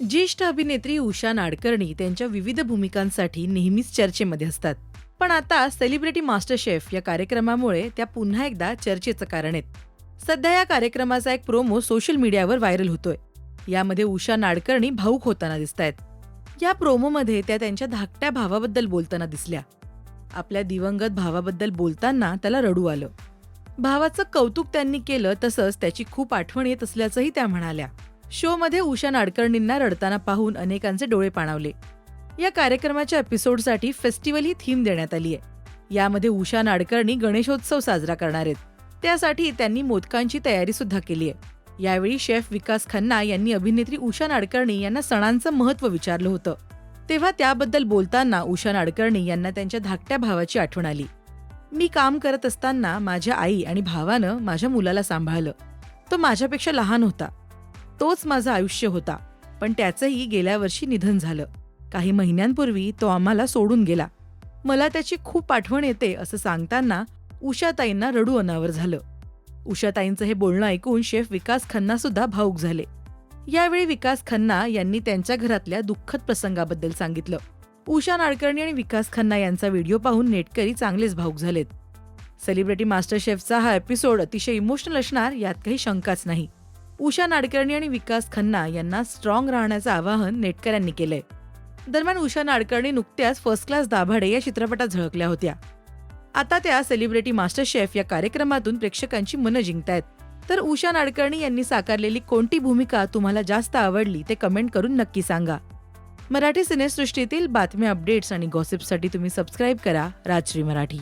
ज्येष्ठ अभिनेत्री उषा नाडकर्णी त्यांच्या विविध भूमिकांसाठी नेहमीच चर्चेमध्ये असतात. पण आता सेलिब्रिटी मास्टर शेफ या कार्यक्रमामुळे त्या पुन्हा एकदा चर्चेचं कारण आहेत. सध्या या कार्यक्रमाचा एक प्रोमो सोशल मीडियावर व्हायरल होतोय. यामध्ये उषा नाडकर्णी भाऊक होताना दिसत आहेत या प्रोमोमध्ये त्या त्यांच्या धाकट्या भावाबद्दल बोलताना दिसल्या. आपल्या दिवंगत भावाबद्दल बोलताना त्याला रडू आलं. भावाचं कौतुक त्यांनी केलं तसंच त्याची खूप आठवण येत असल्याचंही त्या म्हणाल्या. शोमध्ये उषा नाडकर्णींना रडताना पाहून अनेकांचे डोळे पाणावले. या कार्यक्रमाच्या एपिसोडसाठी फेस्टिवल ही थीम देण्यात आली आहे. यामध्ये उषा नाडकर्णी गणेशोत्सव साजरा करणार आहेत. त्यासाठी त्यांनी मोदकांची तयारी सुद्धा केली आहे. यावेळी शेफ विकास खन्ना यांनी अभिनेत्री उषा नाडकर्णी यांना सणांचं महत्त्व विचारलं होतं. तेव्हा त्याबद्दल बोलताना उषा नाडकर्णी यांना त्यांच्या धाकट्या भावाची आठवण आली. मी काम करत असताना माझ्या आई आणि भावानं माझ्या मुलाला सांभाळलं. तो माझ्यापेक्षा लहान होता. तोच माझं आयुष्य होता. पण त्याचंही गेल्या वर्षी निधन झालं. काही महिन्यांपूर्वी तो आम्हाला सोडून गेला. मला त्याची खूप आठवण येते असं सांगताना उषाताईंना रडू अनावर झालं. उषाताईंचं हे बोलणं ऐकून शेफ विकास खन्ना सुद्धा भाऊक झाले. यावेळी विकास खन्ना यांनी त्यांच्या घरातल्या दुःखद प्रसंगाबद्दल सांगितलं. उषा नाडकर्णी आणि विकास खन्ना यांचा व्हिडिओ पाहून नेटकरी चांगलेच भाऊक झालेत. सेलिब्रिटी मास्टर शेफचा हा एपिसोड अतिशय इमोशनल असणार यात काही शंकाच नाही. उषा नाडकर्णी आणि विकास खन्ना यांना स्ट्रॉंग राहण्याचं आवाहन नेटकऱ्यांनी केलंय. दरम्यान उषा नाडकर्णी नुकत्याच फर्स्ट क्लास दाभाडे या चित्रपटात झळकल्या होत्या. आता त्या सेलिब्रिटी मास्टर शेफ या कार्यक्रमातून प्रेक्षकांची मनं जिंकतायत. तर उषा नाडकर्णी यांनी साकारलेली कोणती भूमिका तुम्हाला जास्त आवडली ते कमेंट करून नक्की सांगा. मराठी सिनेसृष्टीतील बातम्या अपडेट्स आणि गॉसिपसाठी तुम्ही सबस्क्राईब करा राजश्री मराठी.